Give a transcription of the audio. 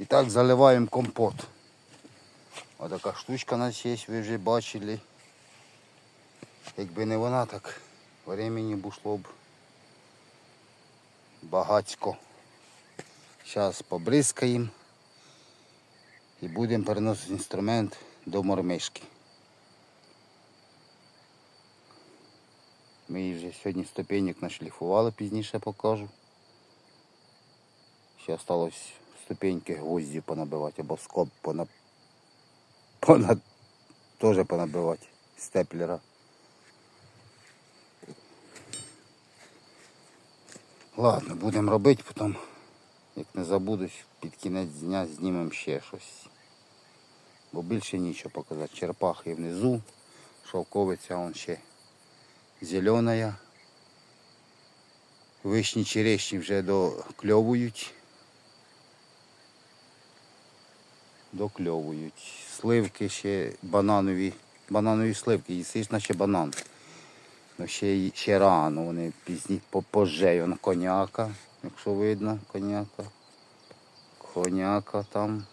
І так заливаємо компот. Ось така штучка у нас є, ви вже бачили. Якби не вона, так времени б ушло б багацько. Зараз побризкаємо і будемо переносити інструмент до мормишки. Ми її вже сьогодні ступенек нашліфували, пізніше покажу. Ще осталось ступеньки гвозді понабивати або скоб пона... Пона... теж понабивати степлера. Ладно, будемо робити, потім, як не забудусь, під кінець дня знімемо ще щось. Бо більше нічого показати. Черпахи внизу, шовковиця вон ще зелена. Вишні черешні вже докльовують. Докльовують. Сливки ще бананові, бананові сливки, їсиш наче банан. Ну ще, ще рано, вони пізні по- позже, коняка, якщо видно, коняка. Коняка там.